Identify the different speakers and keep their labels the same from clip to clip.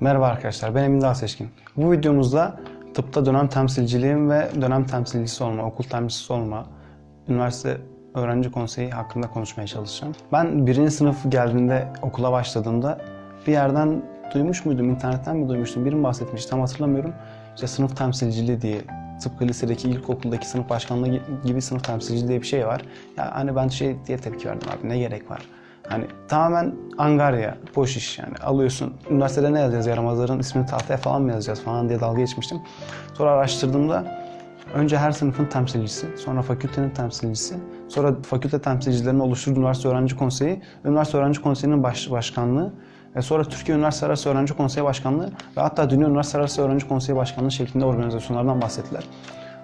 Speaker 1: Merhaba arkadaşlar, ben Emin Dağ Seçkin. Bu videomuzda tıpta dönem temsilciliğim ve dönem temsilcisi olma, okul temsilcisi olma, üniversite öğrenci konseyi hakkında konuşmaya çalışacağım. Ben birinci sınıf geldiğinde okula başladığımda bir yerden duymuş muydum, internetten mi duymuştum, biri mi bahsetmişti tam hatırlamıyorum. İşte sınıf temsilciliği diye, tıpkı lisedeki ilkokuldaki sınıf başkanlığı gibi sınıf temsilciliği diye bir şey var. Ya hani ben şey diye tepki verdim abi ne gerek var? Hani tamamen angarya, boş iş yani. Alıyorsun, üniversitede ne yazacağız, yaramazların ismini tahtaya falan mı yazacağız falan diye dalga geçmiştim. Sonra araştırdığımda önce her sınıfın temsilcisi, sonra fakültenin temsilcisi, sonra fakülte temsilcilerinin oluşturduğu üniversite öğrenci konseyi, üniversite öğrenci konseyinin baş, başkanlığı, ve sonra Türkiye Üniversite Öğrenci Konseyi Başkanlığı ve hatta Dünya Üniversite Öğrenci Konseyi Başkanlığı şeklinde organizasyonlardan bahsettiler.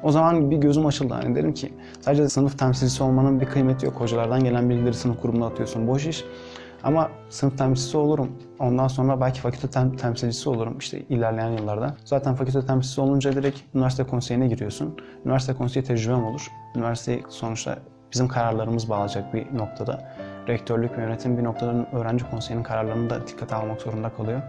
Speaker 1: O zaman bir gözüm açıldı. Hani dedim ki sadece sınıf temsilcisi olmanın bir kıymeti yok. Hocalardan gelen bilgileri sınıf grubuna atıyorsun. Boş iş. Ama sınıf temsilcisi olurum. Ondan sonra belki fakülte tem- temsilcisi olurum işte ilerleyen yıllarda. Zaten fakülte temsilcisi olunca direkt üniversite konseyine giriyorsun. Üniversite konseyi tecrübem olur. Üniversite sonuçta bizim kararlarımız bağlayacak bir noktada. Rektörlük ve yönetim bir noktada öğrenci konseyinin kararlarını da dikkate almak zorunda kalıyor.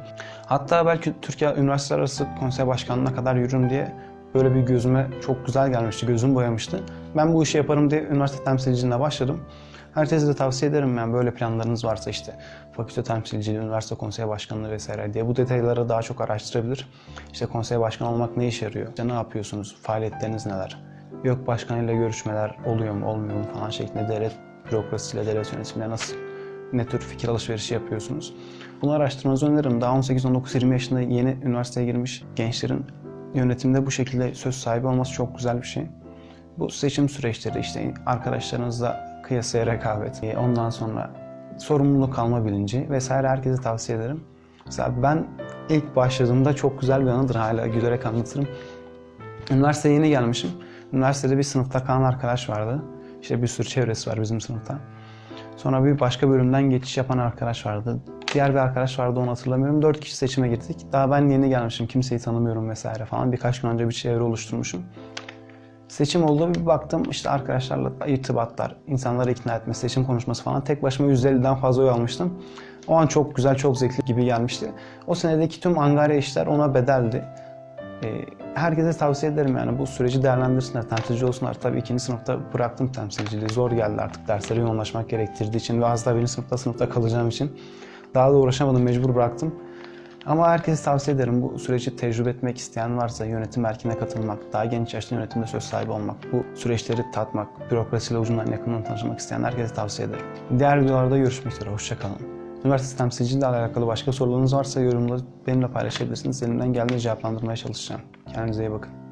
Speaker 1: Hatta belki Türkiye Üniversiteler Arası Konsey Başkanlığı'na kadar yürürüm diye böyle bir gözüme çok güzel gelmişti, gözüm boyamıştı. Ben bu işi yaparım diye üniversite temsilciliğine başladım. Herkese de tavsiye ederim yani böyle planlarınız varsa işte fakülte temsilciliği, üniversite konsey başkanlığı vesaire diye bu detayları daha çok araştırabilir. İşte konsey başkanı olmak ne işe yarıyor? İşte ne yapıyorsunuz? Faaliyetleriniz neler? YÖK başkanıyla görüşmeler oluyor mu, olmuyor mu falan şeklinde devlet bürokrasisiyle, devlet yönetimiyle nasıl ne tür fikir alışverişi yapıyorsunuz? Bunu araştırmanızı öneririm. Daha 18, 19, 20 yaşında yeni üniversiteye girmiş gençlerin yönetimde bu şekilde söz sahibi olması çok güzel bir şey. Bu seçim süreçleri işte arkadaşlarınızla kıyasaya rekabet, e, ondan sonra sorumluluk alma bilinci vesaire herkese tavsiye ederim. Mesela ben ilk başladığımda çok güzel bir anıdır hala gülerek anlatırım. Üniversiteye yeni gelmişim. Üniversitede bir sınıfta kalan arkadaş vardı. İşte bir sürü çevresi var bizim sınıfta. Sonra bir başka bölümden geçiş yapan arkadaş vardı. Diğer bir arkadaş vardı onu hatırlamıyorum. Dört kişi seçime girdik. Daha ben yeni gelmişim. Kimseyi tanımıyorum vesaire falan. Birkaç gün önce bir çevre oluşturmuşum. Seçim oldu bir baktım işte arkadaşlarla irtibatlar, insanları ikna etme, seçim konuşması falan. Tek başıma 150'den fazla oy almıştım. O an çok güzel, çok zevkli gibi gelmişti. O senedeki tüm angarya işler ona bedeldi. Ee, herkese tavsiye ederim yani bu süreci değerlendirsinler, temsilci olsunlar. Tabii ikinci sınıfta bıraktım temsilciliği. Zor geldi artık derslere yoğunlaşmak gerektirdiği için ve az daha birinci sınıfta sınıfta kalacağım için. Daha da uğraşamadım, mecbur bıraktım. Ama herkese tavsiye ederim bu süreci tecrübe etmek isteyen varsa yönetim erkine katılmak, daha genç yaşta yönetimde söz sahibi olmak, bu süreçleri tatmak, bürokrasiyle ucundan yakından tanışmak isteyen herkese tavsiye ederim. Diğer videolarda görüşmek üzere, hoşçakalın. Üniversite temsilciliğiyle alakalı başka sorularınız varsa yorumları benimle paylaşabilirsiniz. Elimden geldiğince cevaplandırmaya çalışacağım. Kendinize iyi bakın.